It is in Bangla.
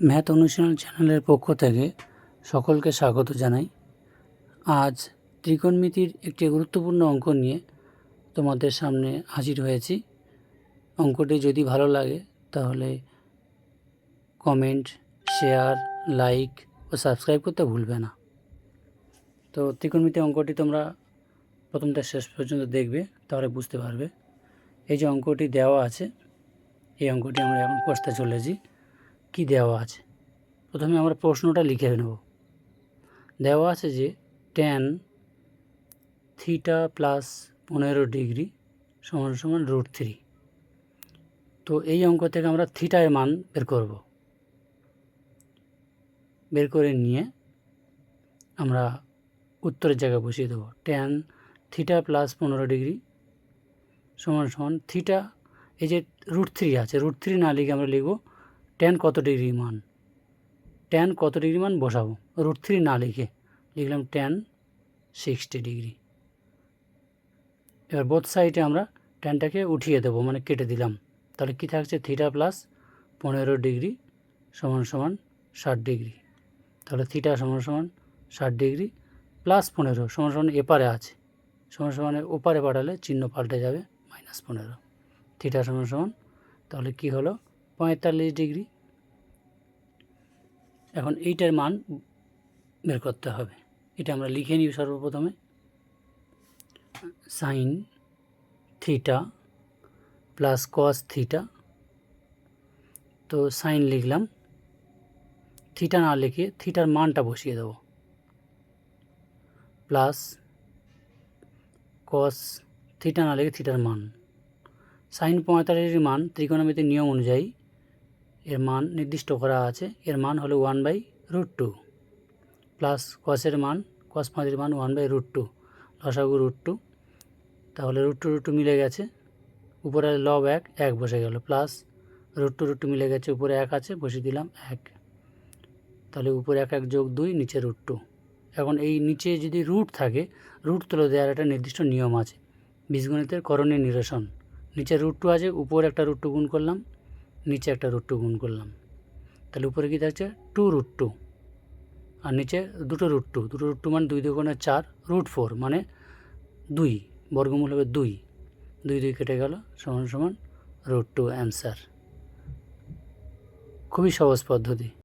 ম্যাথ অনুশীলন চ্যানেলের পক্ষ থেকে সকলকে স্বাগত জানাই। আজ ত্রিকোণমিতির একটি গুরুত্বপূর্ণ অঙ্ক নিয়ে তোমাদের সামনে হাজির হয়েছি। অঙ্কটি যদি ভালো লাগে, তাহলে কমেন্ট, শেয়ার, লাইক ও সাবস্ক্রাইব করতে ভুলবে না। তো ত্রিকোণমিতি অঙ্কটি তোমরা প্রথমটা শেষ পর্যন্ত দেখবে, তাহলে বুঝতে পারবে। এই যে অঙ্কটি দেওয়া আছে, এই অঙ্কটি আমরা এখন কষতে চলেছি। কি দেওয়া আছে? প্রথমে আমরা প্রশ্নটা লিখে নেব। দেওয়া আছে যে টেন থিটা প্লাস পনেরো ডিগ্রি সমান সমান রুট থ্রি তো এই অঙ্ক থেকে আমরা থিটার মান বের করব। বের করে নিয়ে আমরা উত্তরের জায়গায় বসিয়ে দেবো। টেন থিটা প্লাস পনেরো ডিগ্রি সমান সমান থিটা এই যে রুট থ্রি আছে রুট থ্রি না লিখে আমরা লিখব টেন কত ডিগ্রি মান টেন কত ডিগ্রি মান বসাবো? রুট থ্রি না লিখে লিখলাম টেন সিক্সটি ডিগ্রি এবার বোথ সাইডে আমরা টেনটাকে উঠিয়ে দেবো মানে কেটে দিলাম। তাহলে কী থাকছে? থিটা প্লাস পনেরো ডিগ্রি সমান সমান ষাট ডিগ্রি তাহলে থিটা সমান সমান ষাট ডিগ্রি প্লাস পনেরো সমান সমান এপারে আছে। সমান সমানে ওপারে পাঠালে চিহ্ন পাল্টে যাবে মাইনাস পনেরো। থিটা সমান সমান, তাহলে কি হলো? পঁয়তাল্লিশ ডিগ্রি এখন এইটার মান বের করতে হবে। এটা আমরা লিখে নিই সর্বপ্রথমে। Sine theta plus cos theta তো সাইন লিখলাম। থিটা না লিখে থিটার মানটা বসিয়ে দেবো। প্লাস কস থিটা না লিখে থিটার মান। সাইন পঁয়তাল্লিশের মান ত্রিকোণমিতির নিয়ম অনুযায়ী এর মান নির্দিষ্ট করা আছে। এর মান হলো one by root two plus কসের মান কস পাঁচের মান ওয়ান বাই রুট টু লসাগু রুট টু তাহলে রুট টু রুট টু মিলে গেছে। উপরে লব এক এক বসে গেল। Plus root two root two মিলে গেছে, উপরে এক আছে বসে দিলাম এক। তাহলে উপরে এক এক যোগ দুই, নিচে রুট টু এখন এই নিচে যদি রুট থাকে রুট তুলে দেওয়ার একটা নির্দিষ্ট নিয়ম আছে। বীজগণিতের করণীয় নিরসন। নিচে রুট টু আছে, উপর একটা রুট টু গুণ করলাম। নিচে একটা রুট টু গুণ করলাম। তাহলে উপরে কী থাকছে? টু রুট টু আর নিচে দুটো রুট টু দুটো রুট টু মানে দুই দুগুণে চার রুট ফোর মানে দুই, বর্গমূল হবে দুই। দুই দুই কেটে গেল, সমান সমান রুট টু অ্যান্সার খুবই সহজ পদ্ধতি।